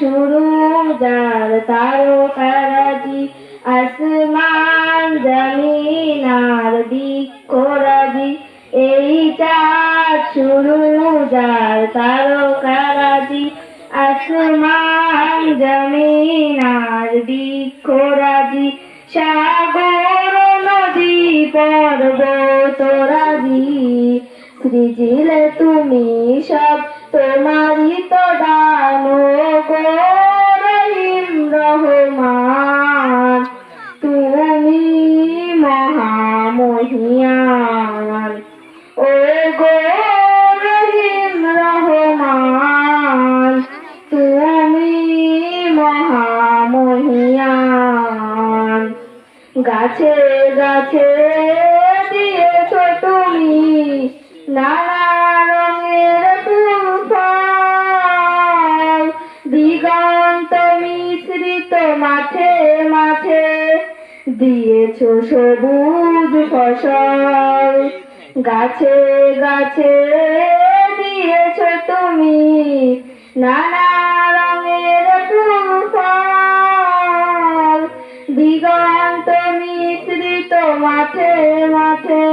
শুরু যার তারকারাজি, আসমান জমিন আর বৃক্ষরাজি। এই চাঁদ শুরু যার তারকারাজি, আসমান জমিন আর সাগর, নদী, পর্বত রাজি, সৃজিলে তুমি সব মহামহিয়ান ও গো রহিম রহমান, তুমি মহামহিয়ান। গাছে গাছে দিয়েছ তুমি নানা রঙের ফুল দিগন্ত মিশ্রিত মাঠে দিয়েছ সবুজ ফসল। গাছে গাছে দিয়েছ তুমি নানা রঙের ফুল দিগন্ত মিশ্রিত মাঠে মাঠে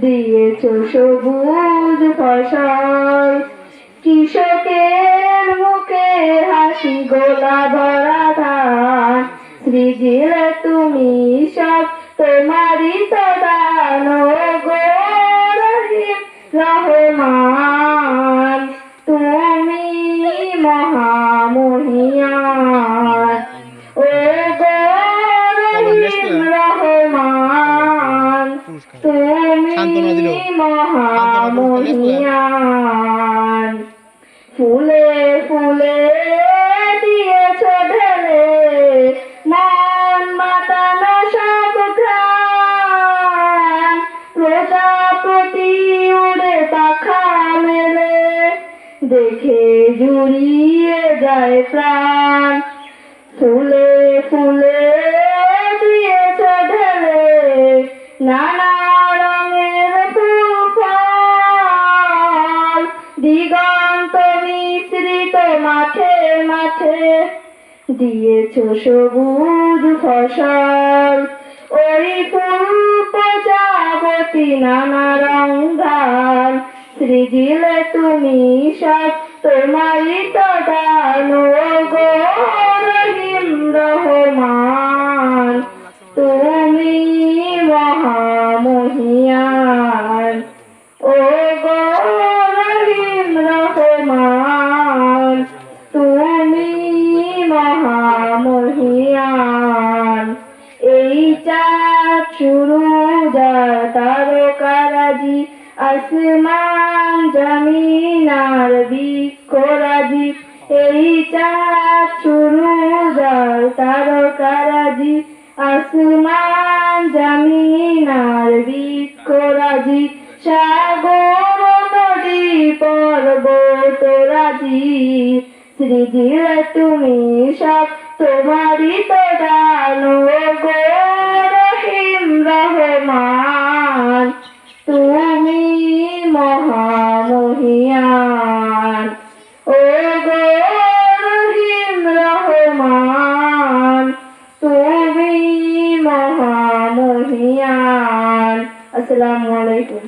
দিয়েছ সবুজ ফসল। কৃষকের মুখে হাসি, গোলা ভরা ধান। সৃজিলে তুমি সব তোমারই তো গো রহিম রহমান তুমি মহামহিয়ান ও গো রহিম রহমান তুমি। মহামহিয়ান প্রজাপতি উড়ে পাখা মেলে। দেখে জুড়িয়ে যায় প্রাণ। ফুলে ফুলে দিয়েছ ঢেলে নানা রঙের ফুল দিগন্ত মিশ্রিত মাঠে মাঠে দিয়েছ সবুজ ফসল। ওই ফুল প্রজাপতি নানা সৃজিলে তুমি সব, তোমারই তো রহমান তুমি মহামহিয়ান। ও গো রহিম রহমান তুমি মহামহিয়ান। এই চাঁদ শুরু আসমান জমিন আর বৃক্ষরাজি এই চাঁদ শুরু যার তারকারাজি আসমান জমিন আর সাগর নদী পর্বত রাজি সৃজিলে তুমি সব তোমারই তো দান ও তুমি মহান আসসালামু আলাইকুম।